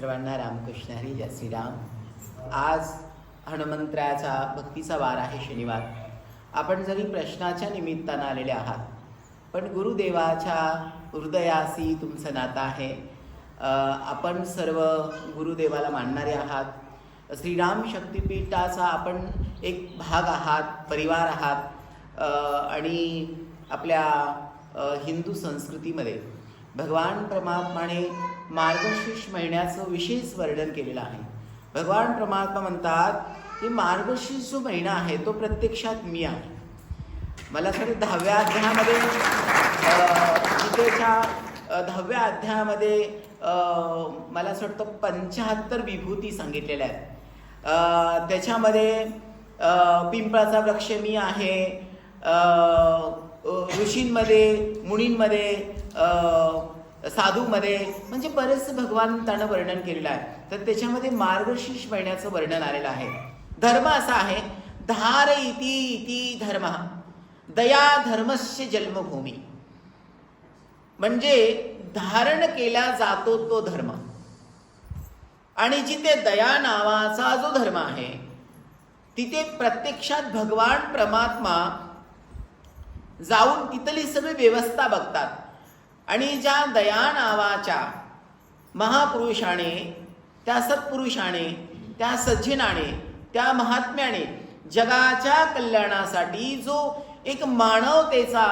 सर्वांना रामकृष्ण हरी जय श्रीराम आज हनुमंत्राचा भक्तीचा वार आहे शनिवार. आपण जरी प्रश्नाच्या निमित्तानं आलेले आहात पण गुरुदेवाच्या हृदयाशी तुमचं नातं आहे. आपण सर्व गुरुदेवाला मानणारे आहात. श्रीराम शक्तिपीठाचा आपण एक भाग आहात परिवार आहात. आणि आपल्या हिंदू संस्कृतीमध्ये भगवान परमात्माने मार्गशीर्ष महिन्याचं विशेष वर्णन केलेलं आहे. भगवान परमात्मा म्हणतात की मार्गशीर्ष जो महिना आहे तो प्रत्यक्षात मी आहे. मला असं वाटतं दहाव्या अध्यायामध्ये गीतेच्या दहाव्या अध्यायामध्ये मला असं वाटतं पंच्याहत्तर विभूती सांगितलेल्या आहेत. त्याच्यामध्ये पिंपळाचा वृक्ष मी आहे ऋषींमध्ये मुनींमध्ये साधूमध्ये म्हणजे बरेच भगवंतानं वर्णन केलेलं आहे. तर त्याच्यामध्ये मार्गशीर्ष महिन्याचं वर्णन आलेलं आहे. धर्म असा आहे धार इति इति धर्म दया धर्मस्य जन्मभूमी. म्हणजे धारण केला जातो तो धर्म. आणि जिथे दया नावाचा जो धर्म आहे तिथे प्रत्यक्षात भगवान परमात्मा जाऊन तिथली सगळी व्यवस्था बघतात. आणि ज्या दया नावाच्या महापुरुषाने त्या सत्पुरुषाने त्या सज्जनाने त्या महात्म्याने जगाच्या कल्याणासाठी जो एक मानवतेचा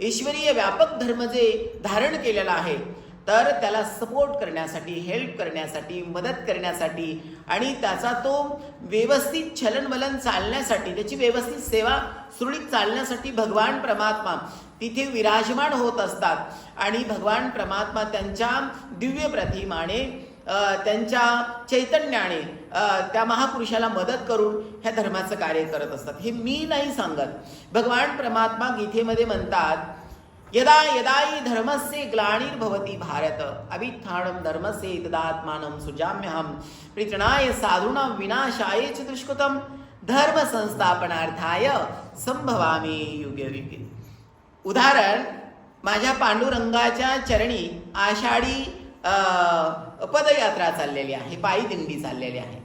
ईश्वरीय व्यापक धर्म जे धारण केलेला आहे तर त्याला सपोर्ट करण्यासाठी हेल्प करण्यासाठी मदत करण्यासाठी आणि त्याचा तो व्यवस्थित छलनवलन चालण्यासाठी त्याची व्यवस्थित सेवा सुरळीत चालण्यासाठी भगवान परमात्मा तिथे विराजमान होत असतात. आणि भगवान परमात्मा त्यांच्या दिव्य प्रतिमाने त्यांच्या चैतन्याने त्या महापुरुषाला मदत करून ह्या धर्माचं कार्य करत असतात. हे मी नाही सांगत. भगवान परमात्मा गीतेमध्ये म्हणतात यदा यदाई धर्मस्य ग्लानिर्भवती भारत अभित्थाणम धर्मस्य तदात्मानं सुजाम्यहम प्रीतणाय साधूना विनाशाय च दुष्कृतम धर्म संस्थापनार्थाय संभवामी युगे युगे उदाहरण माझ्या पांडुरंगाच्या चरणी आषाढी पदयात्रा चाललेली आहे पायी दिंडी चाललेली आहे.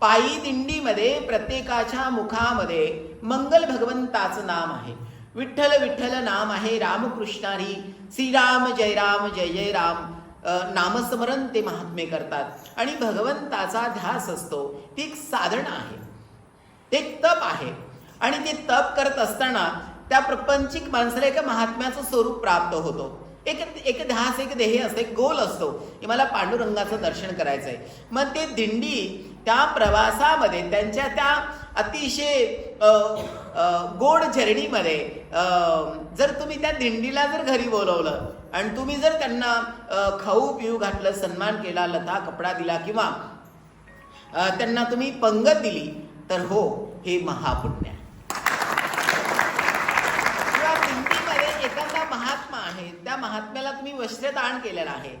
पायी दिंडीमध्ये प्रत्येकाच्या मुखामध्ये मंगल भगवंताचं नाम आहे. विठ्ठल विठ्ठल नाम आहे रामकृष्णारी श्रीराम जय राम जय जय राम नामस्मरण ते महात्मे करतात. आणि भगवंताचा ध्यास असतो ते एक साधन आहे. ते एक तप आहे. आणि ते तप करत असताना त्या प्रपंचिक माणसाला एका महात्म्याचं स्वरूप प्राप्त होतो. एक एक ध्यास एक ध्येय असतं एक गोल असतो की मला पांडुरंगाचं दर्शन करायचं आहे मग ते दिंडी त्या प्रवासामध्ये त्यांच्या त्या अतिशय गोड झरणीमध्ये जर तुम्ही त्या दिंडीला जर घरी बोलवलं आणि तुम्ही जर त्यांना खाऊ पिऊ घातलं सन्मान केला लता कपडा दिला किंवा त्यांना तुम्ही पंगत दिली तर हो हे महापुण्य आहे. किंवा दिंडीमध्ये एखादा महात्मा आहे त्या महात्म्याला दान केलेला केलेलं आहे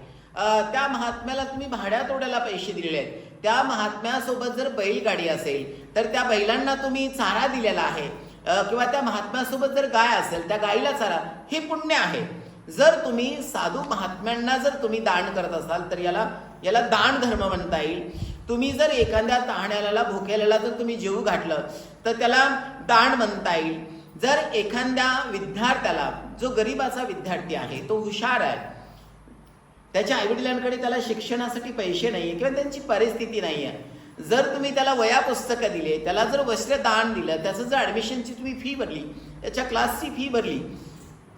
त्या महात्म्याला तुम्ही भाड्या तोड्याला पैसे दिलेले आहेत. त्या महात्म्यासोबत जर बैलगाडी असेल तर त्या बैलांना तुम्ही चारा दिलेला आहे. किंवा त्या महात्म्यासोबत जर गाय असेल त्या गायीला चारा हे पुण्य आहे. जर तुम्ही साधू महात्म्यांना जर तुम्ही दान करत असाल तर याला याला दान धर्म म्हणता येईल. तुम्ही जर एखाद्या तहाण्याला भुकेल्याला जर तुम्ही जीव घातलं तर त्याला दान म्हणता येईल. जर एखाद्या विद्यार्थ्याला जो गरीबाचा विद्यार्थी आहे तो हुशार आहे त्याच्या आईवडिलांकडे त्याला शिक्षणासाठी पैसे नाही आहे किंवा त्यांची परिस्थिती नाही आहे जर तुम्ही त्याला वया पुस्तकं दिले त्याला जर वस्त्र दान दिलं त्याचं जर ॲडमिशनची तुम्ही फी भरली त्याच्या क्लासची फी भरली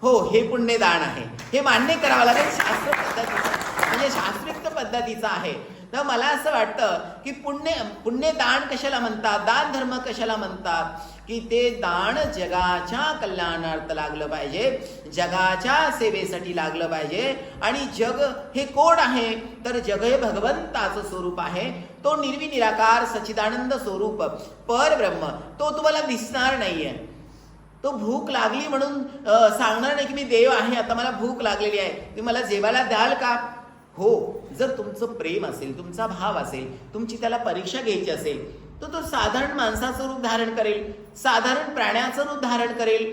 हो हे पुण्यदान आहे. हे मान्य करावं लागेल. शास्त्र पद्धतीचं म्हणजे शास्त्रोक्त पद्धतीचं आहे. तर मला असं वाटतं की पुण्य पुण्य दान कशाला म्हणतात? दान धर्म कशाला म्हणतात? की ते दान जगाच्या कल्याणार्थ लागलं पाहिजे जगाच्या सेवेसाठी लागलं पाहिजे. आणि जग हे कोण आहे? तर जग हे भगवंताचं स्वरूप आहे. तो निर्वी निराकार सच्चिदानंद स्वरूप परब्रह्म. तो तुम्हाला दिसणार नाहीये. तो भूक लागली म्हणून सांगणार नाही की मी देव आहे आता मला भूक लागलेली आहे. तुम्ही मला जेवायला द्याल का? हो जर तुमचं प्रेम असेल तुमचा भाव असेल तुमची त्याला परीक्षा घ्यायची असेल तर तो साधारण माणसाचं रूप धारण करेल साधारण प्राण्याचं रूप धारण करेल.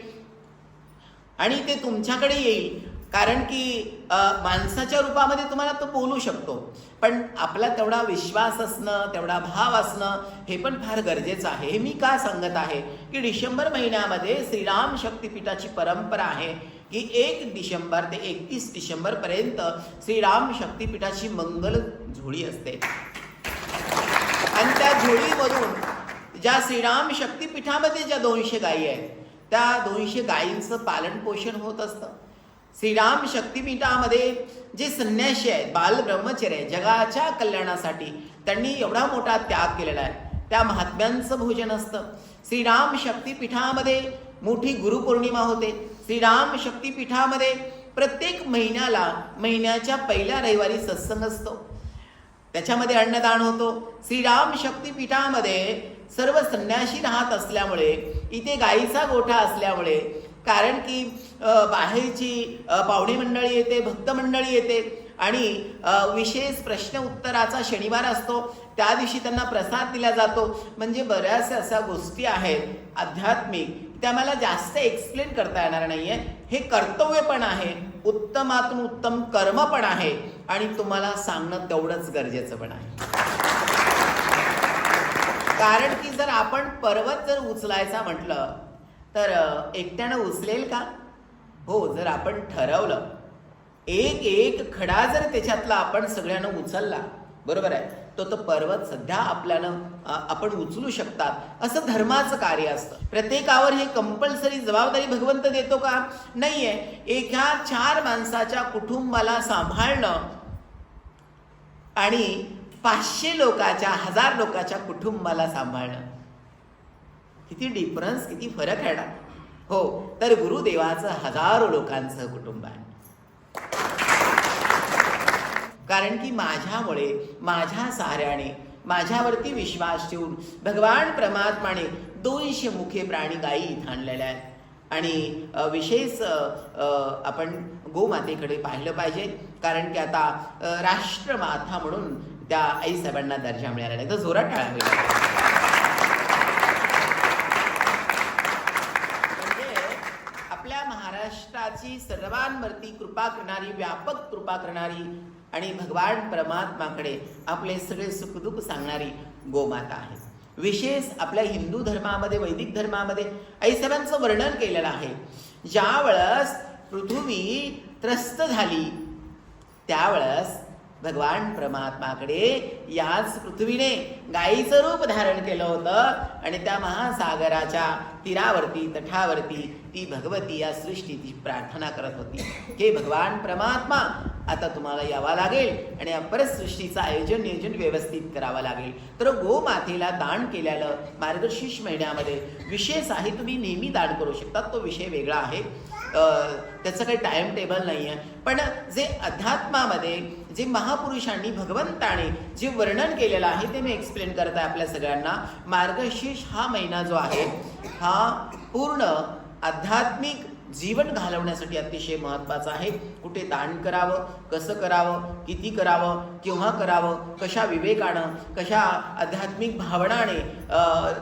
आणि ते तुमच्याकडे येईल. कारण की माणसाच्या रूपामध्ये तुम्हाला तो बोलू शकतो. पण आपला तेवढा विश्वास असणं तेवढा भाव असणं हे पण फार गरजेचं आहे. हे मी का सांगत आहे? की डिसेंबर महिन्यामध्ये श्रीराम शक्तिपीठाची परंपरा आहे. की एक डिसेंबर ते एकतीस डिसेंबरपर्यंत श्रीराम शक्तीपीठाची मंगल झोळी असते. आणि त्या झोळीमधून ज्या श्रीराम शक्तीपीठामध्ये ज्या दोनशे गायी आहेत त्या दोनशे गायींचं पालन पोषण होत असतं. श्रीराम शक्तीपीठामध्ये जे संन्यासी आहेत बाल ब्रह्मचर्य जगाच्या कल्याणासाठी त्यांनी एवढा मोठा त्याग केलेला आहे. त्या महात्म्यांचं भोजन असतं. श्रीराम शक्तीपीठामध्ये मोठी गुरुपौर्णिमा होते. श्रीराम शक्तीपीठामध्ये प्रत्येक महिन्याला महिन्याच्या पहिल्या रविवारी सत्संग असतो. त्याच्यामध्ये अन्नदान होतो. श्रीराम शक्तीपीठामध्ये सर्व संन्यासी राहत असल्यामुळे इथे गाईचा गोठा असल्यामुळे कारण की बाहेरची पाहुणे मंडळी येते भक्त मंडळी येते आणि विशेष प्रश्न उत्तराचा शनिवार असतो. त्या दिवशी त्यांना प्रसाद दिला जातो. म्हणजे बऱ्याचशा अशा गोष्टी आहेत आध्यात्मिक त्या मला जास्त एक्सप्लेन करता येणार नाही आहे हे कर्तव्य पण आहे उत्तमातून उत्तम कर्म पण आहे आणि तुम्हाला सांगणं तेवढंच गरजेचं पण आहे. कारण की जर आपण पर्वत जर उचलायचा म्हटलं तर एकट्यानं उचलेल का? हो जर आपण ठरवलं. एक एक खडा जर त्याच्यातला आपण सगळ्यांना उचलला बरोबर आहे? तो तो पर्वत सध्या आपल्यानं आपण उचलू शकतात. असं धर्माचं कार्य असतं. प्रत्येकावर हे कंपल्सरी जबाबदारी भगवंत देतो का? नाहीये. एका चार माणसाच्या कुटुंबाला सांभाळणं आणि पाचशे लोकाच्या हजार लोकाच्या कुटुंबाला सांभाळणं. किती डिफरन्स किती फरक आहे ना? हो तर गुरुदेवाचं हजारो लोकांचं कुटुंब आहे. कारण की माझ्यामुळे माझ्या सहाऱ्याने माझ्यावरती विश्वास ठेवून भगवान परमात्माने दोनशे मुखे प्राणी गायी इथं आणलेल्या आहेत. आणि विशेष आपण गोमातेकडे पाहिलं पाहिजे. कारण की आता राष्ट्रमाथा राष्ट्रमाता म्हणून त्या आईसाहेबांना दर्जा मिळाला आहे. तर जोरात टाळा. होईल महाराष्ट्राची सर्वांवरती कृपा करणारी व्यापक कृपा करणारी आणि भगवान परमात्माकडे आपले सगळे सुखदुःख सांगणारी गोमाता आहे. विशेष आपल्या हिंदू धर्मामध्ये वैदिक धर्मामध्ये ऐसरांचं वर्णन केलेलं आहे. ज्या वेळेस पृथ्वी त्रस्त झाली त्यावेळेस भगवान परमात्माकडे याच पृथ्वीने गायीचं रूप धारण केलं होतं आणि त्या महासागराच्या तीरावरती तठावरती ती भगवती या सृष्टीची प्रार्थना करत होती. हे भगवान परमात्मा आता तुम्हाला यावा लागेल आणि अपरसृष्टीचं सृष्टीचं आयोजन नियोजन व्यवस्थित करावं लागेल. तर गोमातेला दान केल्यानं मार्गशीर्ष महिन्यामध्ये विशेष आहे तुम्ही नेहमी दान करू शकतात तो विषय वेगळा आहे. त्याचं काही टाइम टेबल नाही आहे पण जे अध्यात्मामध्ये जे महापुरुषांनी भगवंताने जे वर्णन केलेलं आहे ते मी एक्सप्लेन करत आहे आपल्या सगळ्यांना. मार्गशीर्ष हा महिना जो आहे हा पूर्ण आध्यात्मिक जीवन घालवण्यासाठी अतिशय महत्त्वाचं आहे. कुठे दान करावं कसं करावं किती करावं केव्हा करावं कशा विवेकानं कशा आध्यात्मिक भावनाने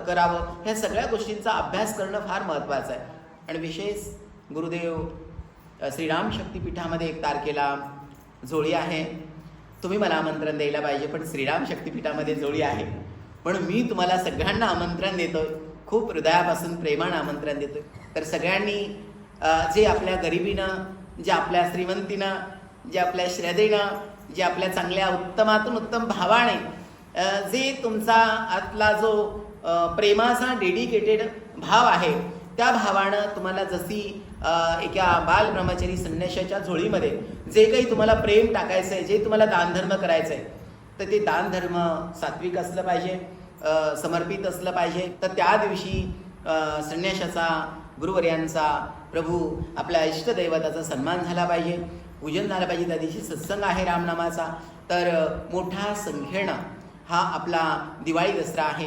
करावं ह्या सगळ्या गोष्टींचा अभ्यास करणं फार महत्त्वाचं आहे. आणि विशेष गुरुदेव श्रीराम शक्तिपीठामध्ये एक तारखेला जोळी आहे. तुम्ही मला आमंत्रण द्यायला पाहिजे पण श्रीराम शक्तिपीठामध्ये जोळी आहे. पण मी तुम्हाला सगळ्यांना आमंत्रण देतोय. खूप हृदयापासून प्रेमानं आमंत्रण देतोय. तर सगळ्यांनी जे आपल्या गरिबीनं जे आपल्या श्रीमंतीनं जे आपल्या श्रद्धेनं जे आपल्या चांगल्या उत्तमातून उत्तम भावाने जे तुमचा आतला जो प्रेमाचा डेडिकेटेड भाव आहे त्या भावानं तुम्हाला जशी एका बाल ब्रह्मचारी संन्याशाच्या झोळीमध्ये जे काही तुम्हाला प्रेम टाकायचं आहे जे तुम्हाला दानधर्म करायचं आहे तर ते दानधर्म सात्विक असलं पाहिजे समर्पित असलं पाहिजे. तर त्या दिवशी संन्याशाचा गुरुवर्यांचा प्रभू आपल्या इष्टदैवताचा सन्मान झाला पाहिजे. पूजन झालं पाहिजे. त्या दिवशी सत्संग आहे रामनामाचा. तर मोठा मोठ्या हा आपला दिवाळी दसरा आहे.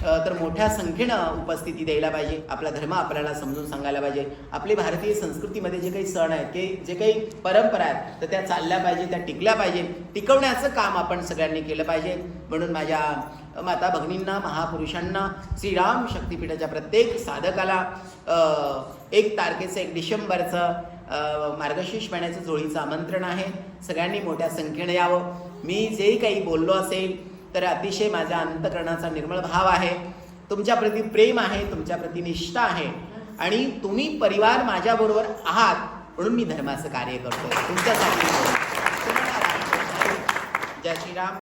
तर मोठ्या संख्येनं उपस्थिती द्यायला पाहिजे. आपला धर्म आपल्याला समजून सांगायला पाहिजे. आपली भारतीय संस्कृतीमध्ये जे काही सण आहेत ते जे काही परंपरा आहेत तर त्या चालल्या पाहिजे त्या टिकल्या पाहिजे. टिकवण्याचं काम आपण सगळ्यांनी केलं पाहिजे. म्हणून माझ्या माता भगिनींना महापुरुषांना श्रीराम शक्तिपीठाच्या प्रत्येक साधकाला एक तारखेचं एक डिसेंबरचं मार्गशीर्ष महिन्याचं जोळीचं आमंत्रण आहे. सगळ्यांनी मोठ्या संख्येनं यावं. मी जे काही बोललो असेल तर अतिशय माझ्या अंतकरणाचा निर्मळ भाव आहे. तुमच्याप्रती प्रेम आहे तुमच्याप्रती निष्ठा आहे. आणि तुम्ही परिवार माझ्याबरोबर आहात म्हणून मी धर्माचं कार्य करतो तुमच्यासाठी जय श्रीराम.